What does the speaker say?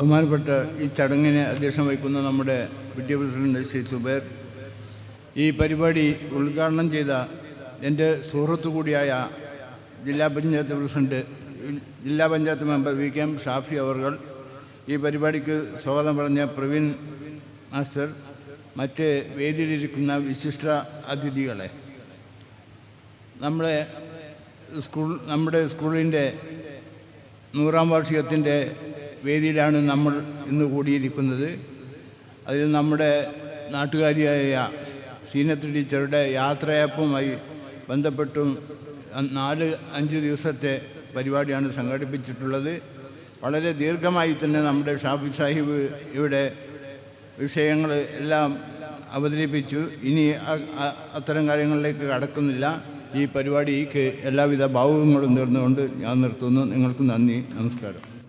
ബഹുമാനപ്പെട്ട ഈ ചടങ്ങിന് അധ്യക്ഷം വഹിക്കുന്ന നമ്മുടെ വിദ്യ പ്രസിഡന്റ് ശ്രീ സുബേർ ഈ പരിപാടി ഉദ്ഘാടനം ചെയ്ത എന്റെ സുഹൃത്തു കൂടിയായ ജില്ലാ പഞ്ചായത്ത് പ്രസിഡന്റ് ജില്ലാ panchayat member V K M Shafi അവർകൾ ഈ പരിപാടിക്ക് സ്വാഗതം പറഞ്ഞ പ്രവീൺ മാസ്റ്റർ മറ്റ് വേദിയിലിരിക്കുന്ന വിശിഷ്ട അതിഥികളെ. നമ്മളെ സ്കൂൾ നമ്മുടെ സ്കൂളിന്റെ നൂറാം വാർഷികത്തിന്റെ വേദിയിലാണ് നമ്മൾ ഇന്ന് കൂടിയിരിക്കുന്നത്. അതിൽ നമ്മുടെ നാട്ടുകാരിയായ സീനത്ത് ടീച്ചറുടെ യാത്രയപ്പുമായി ബന്ധപ്പെട്ടും നാല് അഞ്ച് ദിവസത്തെ പരിപാടിയാണ് സംഘടിപ്പിച്ചിട്ടുള്ളത്. വളരെ ദീർഘമായി തന്നെ നമ്മുടെ ഷാഫി സാഹിബ് ഇവിടെ വിഷയങ്ങൾ എല്ലാം അവതരിപ്പിച്ചു. ഇനി അത്തരം കാര്യങ്ങളിലേക്ക് കടക്കുന്നില്ല. ഈ പരിപാടിക്ക് എല്ലാവിധ ഭാവുകങ്ങളും നേർന്നുകൊണ്ട് ഞാൻ നിർത്തുന്നു. നിങ്ങൾക്ക് നന്ദി. നമസ്കാരം.